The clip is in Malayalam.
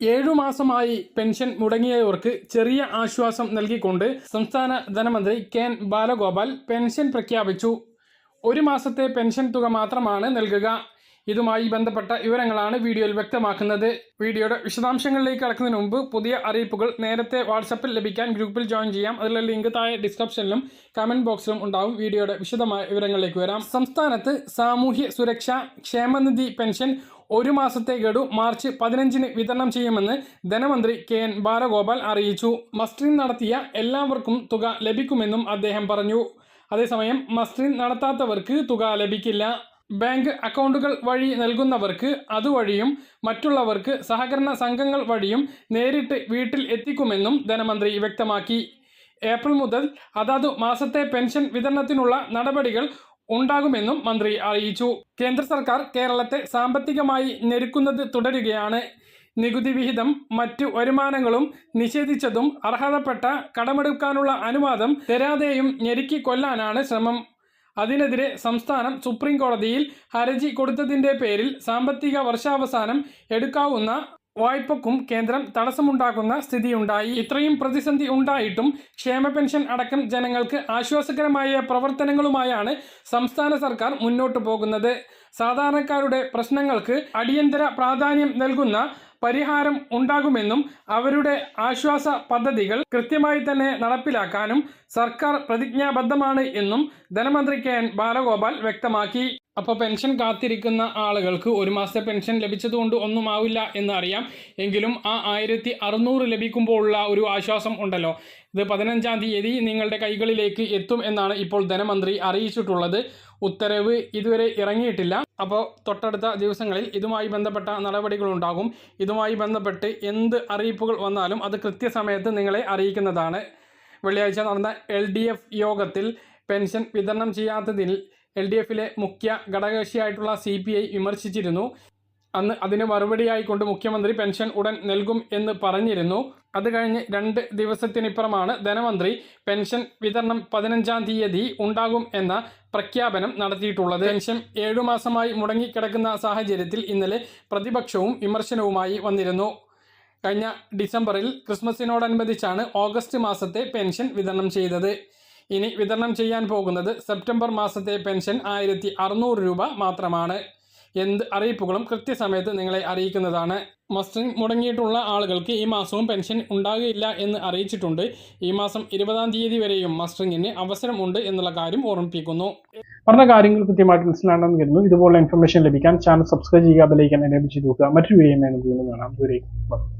ഏഴു മാസമായി പെൻഷൻ മുടങ്ങിയവർക്ക് ചെറിയ ആശ്വാസം നൽകിക്കൊണ്ട് സംസ്ഥാന ധനമന്ത്രി കെ ബാലഗോപാൽ പെൻഷൻ പ്രഖ്യാപിച്ചു. ഒരു മാസത്തെ പെൻഷൻ തുക മാത്രമാണ് നൽകുക. ഇതുമായി ബന്ധപ്പെട്ട വിവരങ്ങളാണ് വീഡിയോയിൽ വ്യക്തമാക്കുന്നത്. വീഡിയോയുടെ വിശദാംശങ്ങളിലേക്ക് കടക്കുന്നതിന് മുമ്പ് പുതിയ അറിയിപ്പുകൾ നേരത്തെ വാട്സപ്പിൽ ലഭിക്കാൻ ഗ്രൂപ്പിൽ ജോയിൻ ചെയ്യാം. അതിലെ ലിങ്ക് താഴെ ഡിസ്ക്രിപ്ഷനിലും കമന്റ് ബോക്സിലും ഉണ്ടാവും. വീഡിയോയുടെ വിശദമായ വിവരങ്ങളിലേക്ക് വരാം. സംസ്ഥാനത്ത് സാമൂഹ്യ സുരക്ഷ ക്ഷേമനിധി പെൻഷൻ ഒരു മാസത്തെ ഗഡു മാർച്ച് പതിനഞ്ചിന് വിതരണം ചെയ്യുമെന്ന് ധനമന്ത്രി കെ എൻ ബാലഗോപാൽ അറിയിച്ചു. മസ്റ്ററിംഗ് നടത്തിയ എല്ലാവർക്കും തുക ലഭിക്കുമെന്നും അദ്ദേഹം പറഞ്ഞു. അതേസമയം മസ്റ്ററിംഗ് നടത്താത്തവർക്ക് തുക ലഭിക്കില്ല. ബാങ്ക് അക്കൗണ്ടുകൾ വഴി നൽകുന്നവർക്ക് അതുവഴിയും മറ്റുള്ളവർക്ക് സഹകരണ സംഘങ്ങൾ വഴിയും നേരിട്ട് വീട്ടിൽ എത്തിക്കുമെന്നും ധനമന്ത്രി വ്യക്തമാക്കി. ഏപ്രിൽ മുതൽ അതാതു മാസത്തെ പെൻഷൻ വിതരണത്തിനുള്ള നടപടികൾ ഉണ്ടാകുമെന്നും മന്ത്രി അറിയിച്ചു. കേന്ദ്ര സർക്കാർ കേരളത്തെ സാമ്പത്തികമായി ഞെരുക്കുന്നത് തുടരുകയാണ്. നികുതി വിഹിതം മറ്റു വരുമാനങ്ങളും നിഷേധിച്ചതും അർഹതപ്പെട്ട കടമെടുക്കാനുള്ള അനുവാദം തരാതെയും ഞെരുക്കി കൊല്ലാനാണ് ശ്രമം. അതിനെതിരെ സംസ്ഥാനം സുപ്രീം കോടതിയിൽ ഹർജി കൊടുത്തതിന്റെ പേരിൽ സാമ്പത്തിക വർഷാവസാനം എടുക്കാവുന്ന വായ്പക്കും കേന്ദ്രം തടസ്സമുണ്ടാക്കുന്ന സ്ഥിതിയുണ്ടായി. ഇത്രയും പ്രതിസന്ധി ഉണ്ടായിട്ടും ക്ഷേമ പെൻഷൻ അടക്കം ജനങ്ങൾക്ക് ആശ്വാസകരമായ പ്രവർത്തനങ്ങളുമായാണ് സംസ്ഥാന സർക്കാർ മുന്നോട്ടു പോകുന്നത്. സാധാരണക്കാരുടെ പ്രശ്നങ്ങൾക്ക് അടിയന്തര പ്രാധാന്യം നൽകുന്ന പരിഹാരം ഉണ്ടാകുമെന്നും അവരുടെ ആശ്വാസ പദ്ധതികൾ കൃത്യമായി തന്നെ നടപ്പിലാക്കാനും സർക്കാർ പ്രതിജ്ഞാബദ്ധമാണ് എന്നും ധനമന്ത്രി കെ എൻ ബാലഗോപാൽ വ്യക്തമാക്കി. അപ്പോൾ പെൻഷൻ കാത്തിരിക്കുന്ന ആളുകൾക്ക് ഒരു മാസത്തെ പെൻഷൻ ലഭിച്ചതുകൊണ്ട് ഒന്നും ആവില്ല എന്ന് അറിയാം എങ്കിലും ആ ആയിരത്തി അറുന്നൂറ് ലഭിക്കുമ്പോഴുള്ള ഒരു ആശ്വാസം ഉണ്ടല്ലോ. ഇത് പതിനഞ്ചാം തീയതി നിങ്ങളുടെ കൈകളിലേക്ക് എത്തും എന്നാണ് ഇപ്പോൾ ധനമന്ത്രി അറിയിച്ചിട്ടുള്ളത്. ഉത്തരവ് ഇതുവരെ ഇറങ്ങിയിട്ടില്ല. അപ്പോൾ തൊട്ടടുത്ത ദിവസങ്ങളിൽ ഇതുമായി ബന്ധപ്പെട്ട നടപടികളുണ്ടാകും. ഇതുമായി ബന്ധപ്പെട്ട് എന്ത് അറിയിപ്പുകൾ വന്നാലും അത് കൃത്യസമയത്ത് നിങ്ങളെ അറിയിക്കുന്നതാണ്. വെള്ളിയാഴ്ച നടന്ന എൽ യോഗത്തിൽ പെൻഷൻ വിതരണം ചെയ്യാത്തതിൽ എൽ ഡി എഫിലെ മുഖ്യ ഘടകകക്ഷിയായിട്ടുള്ള സി പി ഐ വിമർശിച്ചിരുന്നു. അന്ന് അതിന് മറുപടിയായിക്കൊണ്ട് മുഖ്യമന്ത്രി പെൻഷൻ ഉടൻ നൽകും എന്ന് പറഞ്ഞിരുന്നു. അത് കഴിഞ്ഞ് രണ്ട് ദിവസത്തിനിപ്പുറമാണ് ധനമന്ത്രി പെൻഷൻ വിതരണം പതിനഞ്ചാം തീയതി ഉണ്ടാകും എന്ന പ്രഖ്യാപനം നടത്തിയിട്ടുള്ളത്. പെൻഷൻ ഏഴു മാസമായി മുടങ്ങിക്കിടക്കുന്ന സാഹചര്യത്തിൽ ഇന്നലെ പ്രതിപക്ഷവും വിമർശനവുമായി വന്നിരുന്നു. കഴിഞ്ഞ ഡിസംബറിൽ ക്രിസ്മസിനോടനുബന്ധിച്ചാണ് ഓഗസ്റ്റ് മാസത്തെ പെൻഷൻ വിതരണം ചെയ്തത്. ഇനി വിതരണം ചെയ്യാൻ പോകുന്നത് സെപ്റ്റംബർ മാസത്തെ പെൻഷൻ ആയിരത്തി രൂപ മാത്രമാണ്. എന്ത് അറിയിപ്പുകളും കൃത്യസമയത്ത് നിങ്ങളെ അറിയിക്കുന്നതാണ്. മസ്റ്റിംഗ് മുടങ്ങിയിട്ടുള്ള ആളുകൾക്ക് ഈ മാസവും പെൻഷൻ ഉണ്ടാകുകയില്ല എന്ന് അറിയിച്ചിട്ടുണ്ട്. ഈ മാസം ഇരുപതാം തീയതി വരെയും മസ്റ്ററിങ്ങിന് അവസരമുണ്ട് എന്നുള്ള കാര്യം ഓർമ്മിപ്പിക്കുന്നു. പറഞ്ഞ കാര്യങ്ങൾ കൃത്യമായിട്ട് മനസ്സിലാണെന്ന് കരുതുന്നു. ഇതുപോലുള്ള ഇൻഫർമേഷൻ ലഭിക്കാൻ ചാനൽ സബ്സ്ക്രൈബ് ചെയ്യുക ബെലൈക്കൻ എനേബിൾ ചെയ്ത് നോക്കുക മറ്റൊരു വീഡിയോ കാണാം. ദൂരേക്കും